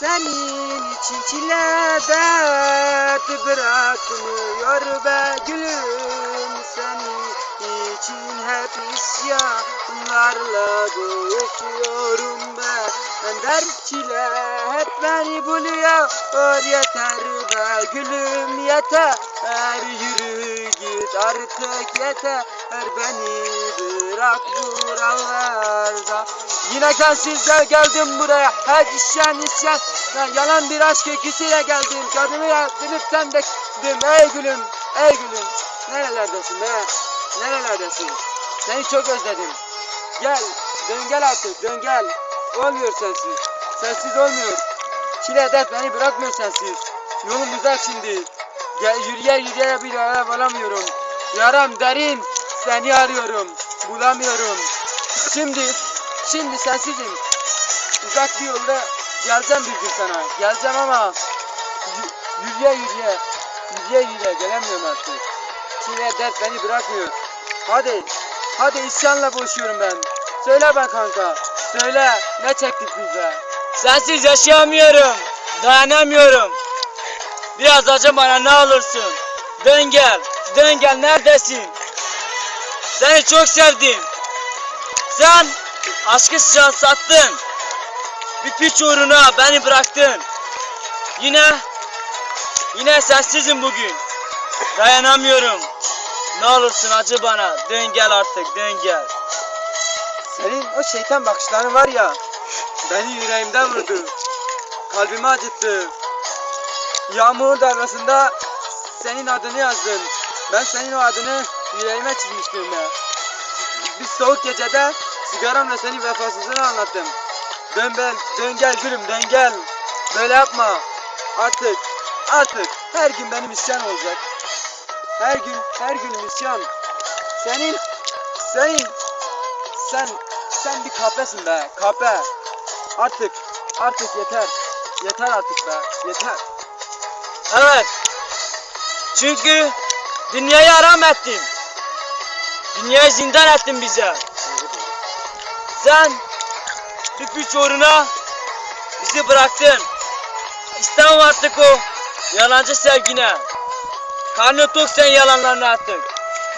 Senin için çile dert bırakmıyor be gülüm. Senin için hep isyanlarla boğuşuyorum be. Dert çile hep beni buluyor. Yeter be gülüm yeter. Yürü git artık yeter Beni bırak buralarda. Yine sensizle geldim buraya. Her isyan isyan Ya Yalan bir aşk öyküsüyle geldim. Kadını sen de dedim Ey gülüm ey gülüm. Nerelerdesin be? Nerelerdesin? Seni çok özledim. Gel dön gel artık dön gel Olmuyor sensiz. Sensiz olmuyor. Çile dert beni bırakmıyor sensiz. Yolum uzak şimdi. Gel yürüye yürüye bir yere varamıyorum Yaram derin seni arıyorum Bulamıyorum Şimdi Şimdi sensizim Uzak bir yolda Geleceğim bir gün sana Geleceğim ama yü- Yürüye yürüye Yürüye yürüye gelemiyorum artık Çile dert beni bırakmıyor Hadi Hadi isyanla boğuşuyorum ben Söyle be kanka Söyle ne çektik biz be Sensiz yaşayamıyorum. Dayanamıyorum. Biraz acı bana ne olursun. Dön gel. Dön gel neredesin? Seni çok sevdim. Sen aşkı sıcağı sattın. Bir piç uğruna beni bıraktın. Yine yine sensizim bugün. Dayanamıyorum. Ne olursun acı bana. Dön gel artık dön gel. Senin o şeytan bakışların var ya Beni yüreğimden vurdu Kalbimi acıttı Yağmur darlasında Senin adını yazdım Ben senin o adını yüreğime çizmiştim ya Bir soğuk gecede Sigaramla senin vefasızlığını anlattım Dön ben, dön gel gülüm dön gel Böyle yapma Artık, artık Her gün benim isyan olacak Her gün, her günüm isyan Senin, senin sen sen bir kahpesin be kahpe. Artık artık yeter. Yeter artık be yeter. Evet. Çünkü dünyayı haram ettin. Dünyayı zindan ettin bize. Sen güç uğruna bizi bıraktın. İstemem artık o yalancı sevgine. Karnı tok sen yalanlarını artık.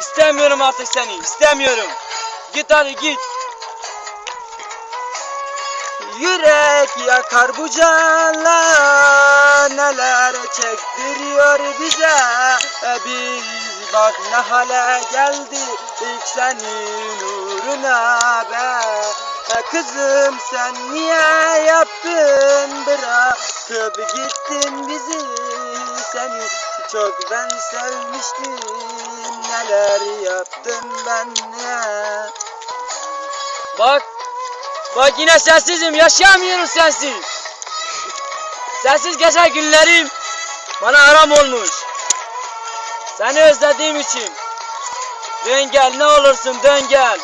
İstemiyorum artık seni. istemiyorum. Git hadi git. Yürek yakar bu canla neler çektiriyor bize E Biz bak ne hale geldik senin uğruna be E Kızım sen niye yaptın bırakıp gittin bizi Seni çok ben sevmiştim neler yaptım ben ya Bak. Bak yine sensizim. Yaşayamıyorum sensiz. Sensiz geçen günlerim bana haram olmuş. Seni özlediğim için. Dön gel ne olursun dön gel.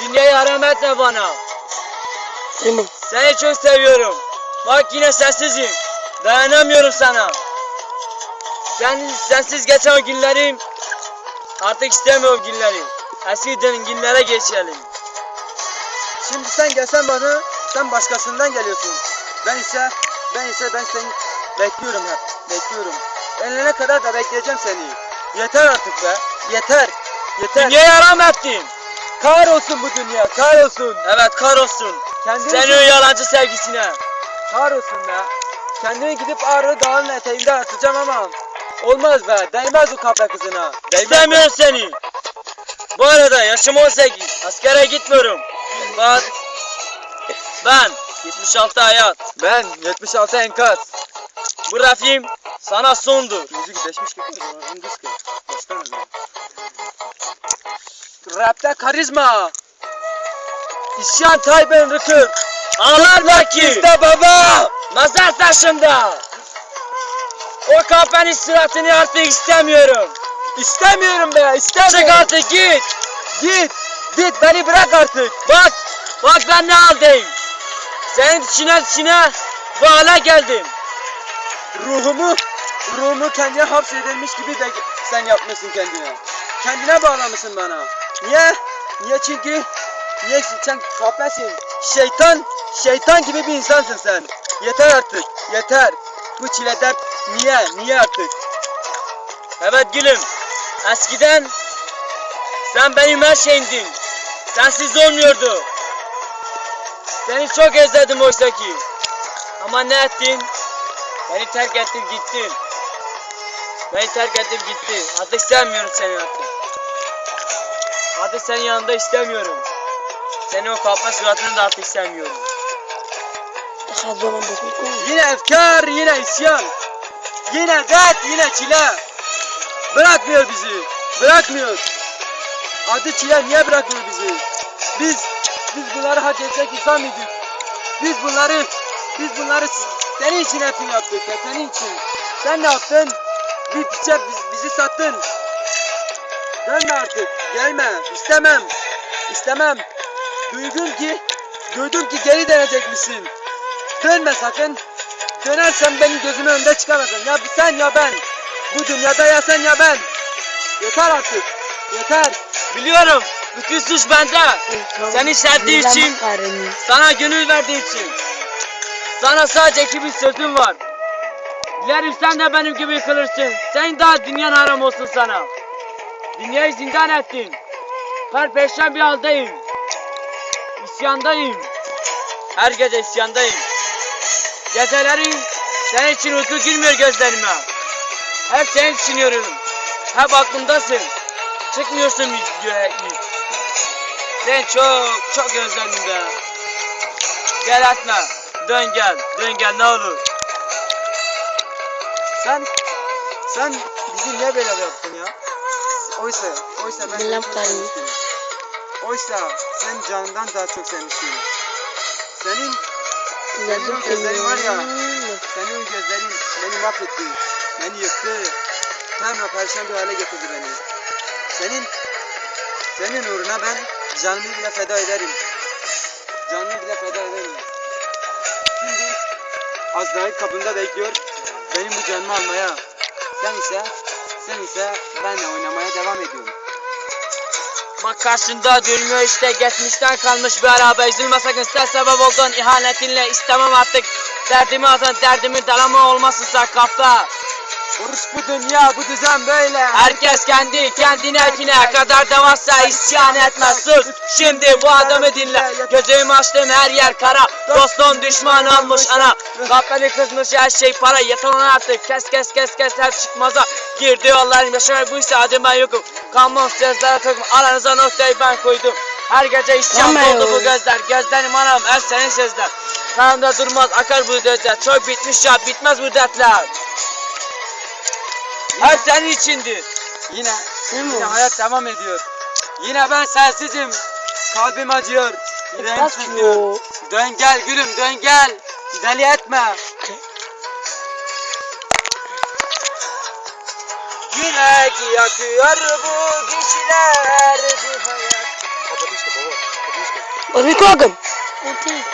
Dünyayı haram etme bana. Seni çok seviyorum. Bak yine sensizim. Dayanamıyorum sana. Sen, sensiz geçen o günlerim artık istemiyorum günleri. Eski günlere geçelim. Şimdi sen gelsen bana, sen başkasından geliyorsun. Ben ise, ben ise ben seni bekliyorum hep, bekliyorum. Enlene kadar da bekleyeceğim seni. Yeter artık be, yeter, yeter. Dünyayı haram ettin. Kahrolsun bu dünya, kahrolsun. Evet kahrolsun. Kendini Seni o yalancı sevgisine. kahrolsun be. Kendimi gidip Ağrı Dağı'nın eteğinde atacağım ama olmaz be, değmez o kahpe kızına. Değmez. İstemiyorum seni. Bu arada yaşım 18. Askere gitmiyorum. Bak. Ben 76 hayat. Ben 76 enkaz. Bu rafim sana sondur. Müzik değişmiş gibi? Başka ne? Rapte karizma. İsyan Tayben Rıkır. Ağlar belki. İşte baba. Mezar taşında. O kahpenin suratını artık istemiyorum. İstemiyorum be, istemiyorum. Çık artık git. Git. Git beni bırak artık. Bak. Bak ben ne haldeyim. Senin içine içine bu hale geldim. Ruhumu, ruhumu kendine hapsedilmiş gibi de sen yapmışsın kendine. Kendine bağlamışsın bana. Niye? Niye çünkü Niye sen kahpesin? Şeytan, şeytan gibi bir insansın sen. Yeter artık. Yeter. Bu çile dert niye? Niye artık? Evet gülüm. Eskiden sen benim her şeyimdin. Sensiz olmuyordu. Seni çok özledim oysa ki. Ama ne ettin? Beni terk ettin gittin. Beni terk ettin gittin. Artık sevmiyorum seni artık. Artık senin yanında istemiyorum. Senin o kapma suratını da artık koy. Yine efkar, yine isyan. Yine dert, yine çile. Bırakmıyor bizi. Bırakmıyor. Adı çile niye bırakmıyor bizi? Biz, biz bunları hak edecek insan mıydık? Biz bunları, biz bunları senin için hepsini yaptık ya, senin için. Sen ne yaptın? Bir piçe biz- bizi sattın. Dönme artık, gelme, istemem. İstemem. Duydum ki, duydum ki geri dönecek misin? Dönme sakın. Dönersen benim gözümün önünde çıkamazsın. Ya sen ya ben. Bu dünyada ya sen ya ben. Yeter artık. Yeter. Biliyorum. Bütün suç bende. Seni sevdiği için-. Sana gönül verdiği için. Sana sadece iki bir sözüm var. Dilerim sen de benim gibi yıkılırsın. Sen daha dünyan haram olsun sana. Dünyayı zindan ettin. Perpeşen bir haldeyim. İsyandayım. Her gece isyandayım. Geceleri senin için uyku girmiyor gözlerime. Hep seni düşünüyorum. Hep aklımdasın. Çıkmıyorsun videoya hiç. Seni çok çok özledim be. Gel etme. Dön gel. Dön gel ne olur. Sen sen bizi niye böyle yaptın ya? Oysa oysa ben Bilmem seni çok sevmiştim. Oysa sen canından daha çok sevmiştin. Senin Senin o gözlerin var ya. senin o gözlerin beni mahvetti. Beni yıktı. Perişan bir hale getirdi beni. Senin senin uğruna ben canımı bile feda ederim. Canımı bile feda ederim. Azrail kapında bekliyor. Benim bu canımı almaya. Sen ise sen ise benle oynamaya devam ediyorsun. Bak karşında durmuyor işte geçmişten kalmış bir araba Üzülme sakın sen sebep oldun ihanetinle istemem artık Derdimi atan derdimin dalama olmasınsa kafa Oruç bu dünya bu düzen böyle. Herkes kendi kendine kine. Kadar da varsa isyan etme sus Şimdi bu adamı dinle. Gözümü açtım her yer kara. Dostum düşman olmuş ana. Kahveli kızmış her şey para. Ona artık. Kes kes kes kes hep çıkmaza. Girdi yollarım yaşamak buysa adım ben yokum. Kanmam sözlere takım aranıza noktayı ben koydum. Her gece isyan ya. bu gözler. Gözlerim anam her senin sözler. Kanımda durmaz akar bu gözler Çok bitmiş ya bitmez bu dertler Her senin içindir Yine Yine hayat devam ediyor. Yine ben sensizim. Kalbim acıyor. Yüreğim sızlıyor. yo. Dön gel gülüm dön gel. Deli etme. Yine ki yakıyor bu kişiler bir hayat. Kapat işte baba. Kapat işte. Bir koydum. O değil.